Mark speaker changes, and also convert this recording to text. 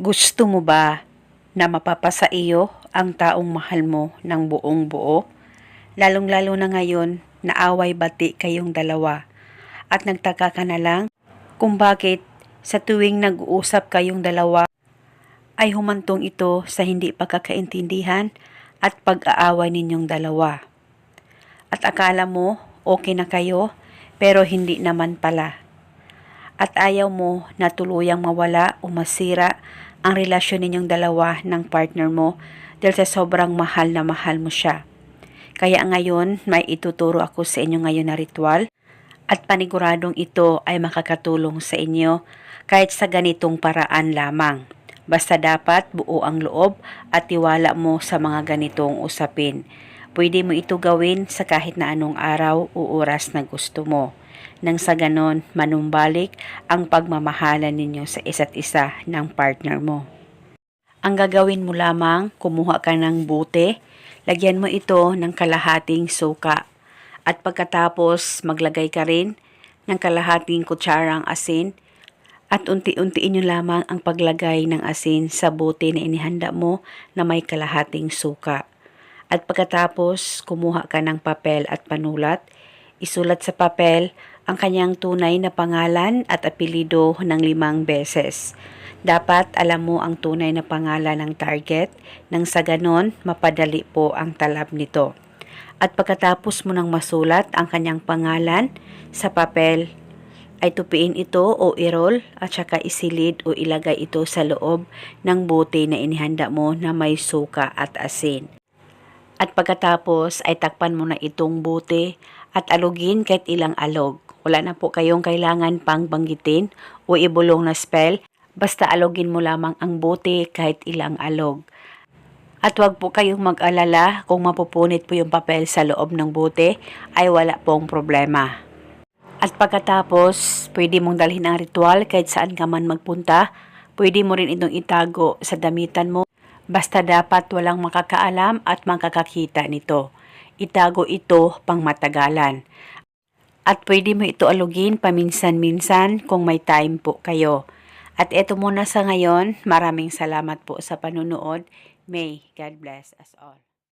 Speaker 1: Gusto mo ba na mapapasa iyo ang taong mahal mo ng buong buo? Lalong-lalo na ngayon na away bati kayong dalawa at nagtaka ka na lang kung bakit sa tuwing nag-uusap kayong dalawa ay humantong ito sa hindi pagkakaintindihan at pag-aaway ninyong dalawa. At akala mo okay na kayo pero hindi naman pala. At ayaw mo na tuluyang mawala o masira ang relasyon ninyong dalawa ng partner mo dahil sa sobrang mahal na mahal mo siya. Kaya ngayon may ituturo ako sa inyo ngayon na ritual at paniguradong ito ay makakatulong sa inyo kahit sa ganitong paraan lamang. Basta dapat buo ang loob at tiwala mo sa mga ganitong usapin. Pwede mo ito gawin sa kahit na anong araw o oras na gusto mo. Nang sa ganon, manumbalik ang pagmamahalan ninyo sa isa't isa ng partner mo. Ang gagawin mo lamang, kumuha ka ng bute, lagyan mo ito ng kalahating suka. At pagkatapos, maglagay ka rin ng kalahating kutsarang asin at unti-untiin nyo lamang ang paglagay ng asin sa bote na inihanda mo na may kalahating suka. At pagkatapos, kumuha ka ng papel at panulat, isulat sa papel ang kanyang tunay na pangalan at apelido ng limang beses. Dapat alam mo ang tunay na pangalan ng target nang sa ganon mapadali po ang talab nito. At pagkatapos mo nang masulat ang kanyang pangalan sa papel, ay tupiin ito o irol at saka isilid o ilagay ito sa loob ng bote na inihanda mo na may suka at asin. At pagkatapos ay takpan mo na itong bote at alugin kahit ilang alog. Wala na po kayong kailangan pang banggitin o ibulong na spell. Basta alogin mo lamang ang bote kahit ilang alog. At huwag po kayong mag-alala kung mapupunit po yung papel sa loob ng bote ay wala pong problema. At pagkatapos, pwede mong dalhin ang ritual kahit saan ka man magpunta. Pwede mo rin itong itago sa damitan mo. Basta dapat walang makakaalam at makakakita nito. Itago ito pang matagalan. At pwede mo ito alugin paminsan-minsan kung may time po kayo. At eto muna sa ngayon, maraming salamat po sa panunood. May God bless us all.